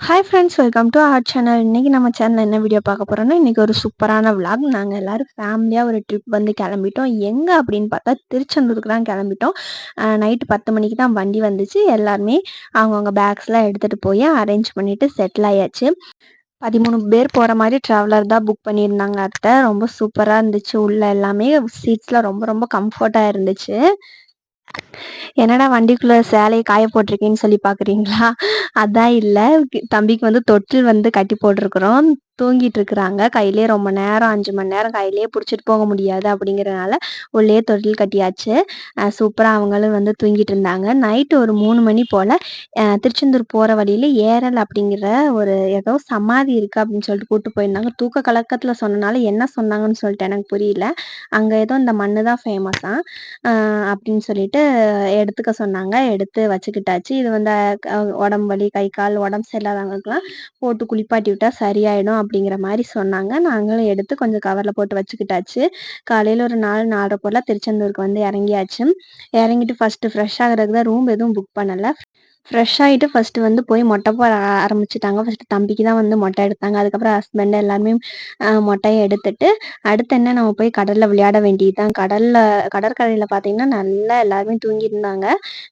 Hi friends welcome to our channel இன்றைக்கி நம்ம சேனலில் என்ன வீடியோ பார்க்க போகிறோன்னா இன்றைக்கி ஒரு சூப்பரான விளாக் நாங்கள் எல்லோரும் ஃபேமிலியாக ஒரு ட்ரிப் வந்து கிளம்பிட்டோம். எங்கே அப்படின்னு பார்த்தா திருச்செந்தூருக்கு தான் கிளம்பிட்டோம். நைட்டு பத்து மணிக்கு தான் வண்டி வந்துச்சு. எல்லாருமே அவங்கவுங்க பேக்ஸ்லாம் எடுத்துகிட்டு போய் அரேஞ்ச் பண்ணிவிட்டு செட்டில் ஆயாச்சு. பதிமூணு பேர் போகிற மாதிரி ட்ராவலர் தான் புக் பண்ணியிருந்தாங்க அத்தை. ரொம்ப சூப்பராக இருந்துச்சு. உள்ள எல்லாமே சீட்ஸ்லாம் ரொம்ப ரொம்ப கம்ஃபர்ட்டாக இருந்துச்சு. என்னடா வண்டிக்குள்ள சேலையை காய போட்டிருக்கேன்னு சொல்லி பார்க்குறீங்களா அதான் இல்லை. தம்பிக்கு வந்து தொட்டில் வந்து கட்டி போட்டிருக்கிறோம். தூங்கிட்டு இருக்கிறாங்க கையிலே ரொம்ப நேரம் அஞ்சு மணி நேரம் கையிலே பிடிச்சிட்டு போக முடியாது அப்படிங்கிறனால உள்ளே தொட்டில் கட்டியாச்சு. சூப்பராக அவங்களும் வந்து தூங்கிட்டு இருந்தாங்க நைட்டு ஒரு மூணு மணி போல் திருச்செந்தூர் போகிற வழியில் ஏரல் அப்படிங்கிற ஒரு ஏதோ சமாதி இருக்குது அப்படின்னு சொல்லிட்டு கூப்பிட்டு போயிருந்தாங்க. தூக்க கலக்கத்தில் சொன்னனால என்ன சொன்னாங்கன்னு சொல்லிட்டு எனக்கு புரியல. அங்கே ஏதோ இந்த மண்ணு தான் ஃபேமஸாக அப்படின்னு சொல்லிட்டு எடுத்துக்க சொன்னாங்க. எடுத்து வச்சுக்கிட்டாச்சு. இது வந்து உடம்பு வலி கை கால் உடம்பு சரியில்லாதவங்களுக்குலாம் போட்டு குளிப்பாட்டி விட்டால் சரியாயிடும் அப்படிங்கிற மாதிரி சொன்னாங்க. நாங்களும் எடுத்து கொஞ்சம் கவரில் போட்டு வச்சுக்கிட்டாச்சு. காலையில் ஒரு நாலு நாலரை போல் திருச்செந்தூருக்கு வந்து இறங்கியாச்சு. இறங்கிட்டு ஃபஸ்ட்டு ஃப்ரெஷ் ஆகிறதுக்கு தான் ரூம் எதுவும் புக் பண்ணலை. ஃப்ரெஷ் ஆகிட்டு ஃபஸ்ட்டு வந்து போய் மொட்டை போட ஆரம்பிச்சிட்டாங்க. ஃபஸ்ட்டு தம்பிக்கு தான் வந்து மொட்டை எடுத்தாங்க. அதுக்கப்புறம் ஹஸ்பண்ட் எல்லாருமே மொட்டையை எடுத்துட்டு அடுத்து என்ன நம்ம போய் கடலில் விளையாட வேண்டியது தான் கடலில் கடற்கரையில் பார்த்தீங்கன்னா நல்லா எல்லாருமே தூங்கியிருந்தாங்க.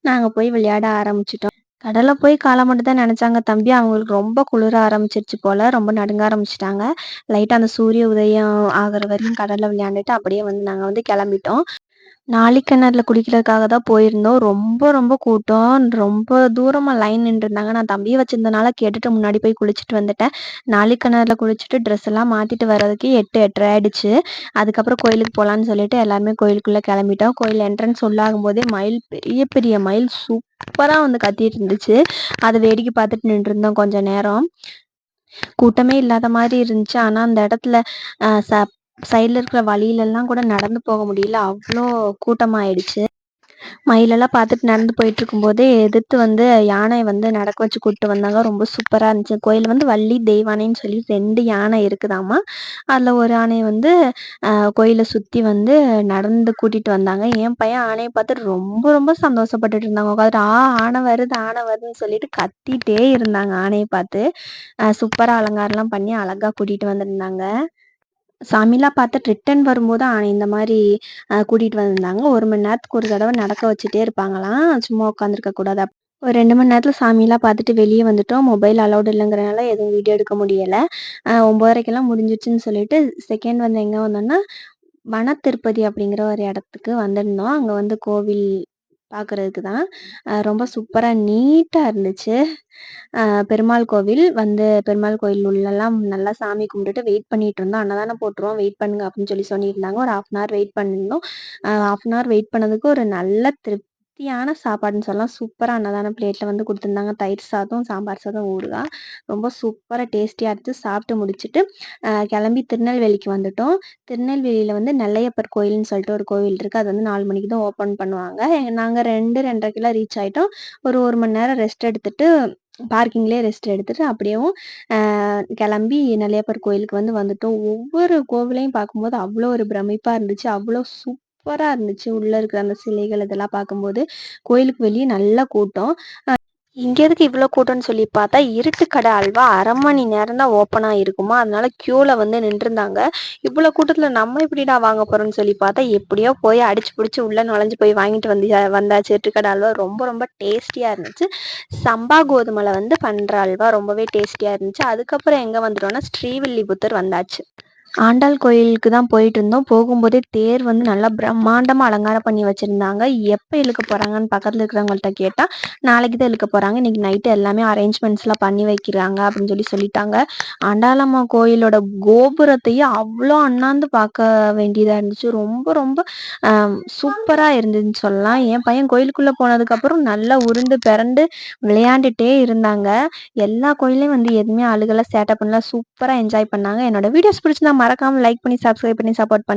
நாங்கள் போய் விளையாட ஆரம்பிச்சிட்டோம். கடல்ல போய் காலம் மட்டும் தான் நனைச்சாங்க தம்பி. அவங்களுக்கு ரொம்ப குளிர ஆரம்பிச்சிருச்சு போல. ரொம்ப நடுங்க ஆரம்பிச்சுட்டாங்க. லைட்டா அந்த சூரிய உதயம் ஆகுற வரையும் கடல்ல விளையாண்டுட்டு அப்படியே வந்து நாங்க வந்து கிளம்பிட்டோம். நாழிக்கிணறுல குளிக்கிறதுக்காக தான் போயிருந்தோம். ரொம்ப ரொம்ப கூட்டம். ரொம்ப தூரமா லைன் நின்றுருந்தாங்க. நான் தம்பிய வச்சிருந்தனால கேட்டுட்டு முன்னாடி போய் குளிச்சுட்டு வந்துட்டேன். நாழிக்கிணறுல குளிச்சுட்டு ட்ரெஸ் எல்லாம் மாத்திட்டு வர்றதுக்கு எட்டு எட்டரை ஆயிடுச்சு. அதுக்கப்புறம் கோயிலுக்கு போலான்னு சொல்லிட்டு எல்லாருமே கோயிலுக்குள்ள கிளம்பிட்டோம். கோயில் என்ட்ரன்ஸ் உள்ளாகும்போதே மயில் பெரிய பெரிய மயில் சூப்பரா வந்து கத்திட்டு இருந்துச்சு. அதை வேடிக்கை பார்த்துட்டு நின்றுருந்தோம் கொஞ்ச நேரம். கூட்டமே இல்லாத மாதிரி இருந்துச்சு. ஆனா அந்த இடத்துல ச சைடுல இருக்கிற வழியிலெல்லாம் கூட நடந்து போக முடியல. அவ்வளோ கூட்டமாயிடுச்சு. மயிலெல்லாம் பார்த்துட்டு நடந்து போயிட்டு இருக்கும்போதே எதிர்த்து வந்து யானை வந்து நடக்க வச்சு கூப்பிட்டு வந்தாங்க. ரொம்ப சூப்பரா இருந்துச்சு. கோயில் வந்து வள்ளி தெய்வானைன்னு சொல்லி ரெண்டு யானை இருக்குதாமா. அதில் ஒரு யானை வந்து கோயிலை சுற்றி வந்து நடந்து கூட்டிட்டு வந்தாங்க. என் பையன் ஆணையை பார்த்து ரொம்ப ரொம்ப சந்தோஷப்பட்டுட்டு இருந்தாங்க. உட்காந்துட்டு ஆ ஆனை வருது ஆனை வருதுன்னு சொல்லிட்டு கத்திட்டே இருந்தாங்க ஆணையை பார்த்து. சூப்பராக அலங்காரம்லாம் பண்ணி அழகா கூட்டிட்டு வந்திருந்தாங்க. சாமிலாம் பார்த்துட்டு ரிட்டர்ன் வரும்போது இந்த மாதிரி கூட்டிட்டு வந்திருந்தாங்க. ஒரு மணி நேரத்துக்கு ஒரு தடவை நடக்க வச்சுட்டே இருப்பாங்களாம். சும்மா உட்காந்துருக்க கூடாது. ஒரு ரெண்டு மணி நேரத்தில் சாமிலாம் பார்த்துட்டு வெளியே வந்துட்டோம். மொபைல் அலௌட் இல்லைங்கிறனால எதுவும் வீடியோ எடுக்க முடியல. ஒம்போதரைக்கெல்லாம் முடிஞ்சிருச்சுன்னு சொல்லிட்டு செகண்ட் வந்து எங்கே வந்தோம்னா, வனத்திருப்பதி அப்படிங்கிற ஒரு இடத்துக்கு வந்திருந்தோம். அங்க வந்து கோவில் பார்க்குறதுக்கு தான். ரொம்ப சூப்பரா நீட்டா இருந்துச்சு. பெருமாள் கோவில் வந்து பெருமாள் கோயில் உள்ளலாம் நல்லா சாமி கும்பிட்டுட்டு வெயிட் பண்ணிட்டு இருந்தோம். அன்னதானம் போட்டுருவோம் வெயிட் பண்ணுங்க அப்படின்னு சொல்லி சொல்லியிருந்தாங்க. ஒரு ஹாஃப் அன் ஹவர் வெயிட் பண்ணியிருந்தோம். ஹாஃப் அன் ஹவர் வெயிட் பண்ணதுக்கு ஒரு நல்ல திருப்தி ஹெல்த்தியான சாப்பாடுன்னு சொல்லலாம். சூப்பராக அன்னதான பிளேட்ல வந்து கொடுத்துருந்தாங்க தயிர் சாதம், சாம்பார் சாதம், ஊறுகாய். ரொம்ப சூப்பராக டேஸ்டியாக இருந்துச்சு. சாப்பிட்டு முடிச்சுட்டு கிளம்பி திருநெல்வேலிக்கு வந்துட்டோம். திருநெல்வேலியில் வந்து நெல்லையப்பர் கோயில்னு சொல்லிட்டு ஒரு கோவில் இருக்குது அது வந்து நாலு மணிக்கு தான் ஓப்பன் பண்ணுவாங்க. நாங்கள் ரெண்டு 2:30க்கெல்லாம் ரீச் ஆகிட்டோம் ஒரு ஒரு மணி நேரம் ரெஸ்ட் எடுத்துட்டு பார்க்கிங்லேயே ரெஸ்ட் எடுத்துட்டு அப்படியேவும் கிளம்பி நெல்லையப்பர் கோயிலுக்கு வந்து வந்துட்டோம். ஒவ்வொரு கோவிலையும் பார்க்கும்போது அவ்வளோ ஒரு பிரமிப்பாக இருந்துச்சு. அவ்வளோ சூப் சூப்பராக இருந்துச்சு. உள்ளே இருக்கிற அந்த சிலைகள் இதெல்லாம் பார்க்கும்போது. கோயிலுக்கு வெளியே நல்ல கூட்டம். இங்க எதுக்கு இவ்வளோ கூட்டம்னு சொல்லி பார்த்தா, இருட்டு கடை அல்வா அரை மணி நேரம் தான் ஓப்பனாக இருக்குமா. அதனால க்யூவில் வந்து நின்றுருந்தாங்க. இவ்வளோ கூட்டத்தில் நம்ம இப்படிடா வாங்க போகிறோம்னு சொல்லி பார்த்தா, எப்படியோ போய் அடிச்சு பிடிச்சி உள்ள நுழைஞ்சு போய் வாங்கிட்டு வந்து வந்தாச்சு. இருட்டுக்கடை அல்வா ரொம்ப ரொம்ப டேஸ்டியாக இருந்துச்சு. சம்பா கோதுமையில் வந்து பண்ணுற அல்வா ரொம்பவே டேஸ்டியாக இருந்துச்சு. அதுக்கப்புறம் எங்க வந்துட்டோம்னா, ஸ்ரீவில்லிபுத்தூர் வந்தாச்சு. ஆண்டாள் கோயிலுக்கு தான் போயிட்டு இருந்தோம். போகும்போதே தேர் வந்து நல்லா பிரம்மாண்டமா அலங்காரம் பண்ணி வச்சிருந்தாங்க. எப்ப இழுக்க போறாங்கன்னு பக்கத்துல இருக்கிறவங்கள்ட்ட கேட்டா, நாளைக்கு தான் இழுக்க போறாங்க. இன்னைக்கு நைட்டு எல்லாமே அரேஞ்ச்மெண்ட்ஸ்லாம் பண்ணி வைக்கிறாங்க அப்படின்னு சொல்லி சொல்லிட்டாங்க. ஆண்டாளம்மா கோயிலோட கோபுரத்தையே அவ்வளோ அண்ணாந்து பார்க்க வேண்டியதா இருந்துச்சு. ரொம்ப ரொம்ப சூப்பரா இருந்துச்சுன்னு சொல்லலாம். என் பையன் கோயிலுக்குள்ள போனதுக்கப்புறம் நல்லா உருண்டு பிறண்டு விளையாண்டுட்டே இருந்தாங்க. எல்லா கோயிலையும் வந்து எதுவுமே ஆளுகளை சேட்டப் பண்ணலாம் சூப்பரா என்ஜாய் பண்ணாங்க. என்னோட வீடியோஸ் பிடிச்சிருந்தா மறக்காம லைக் பண்ணி, சப்ஸ்கிரைப் பண்ணி சப்போர்ட் பண்ணுங்க.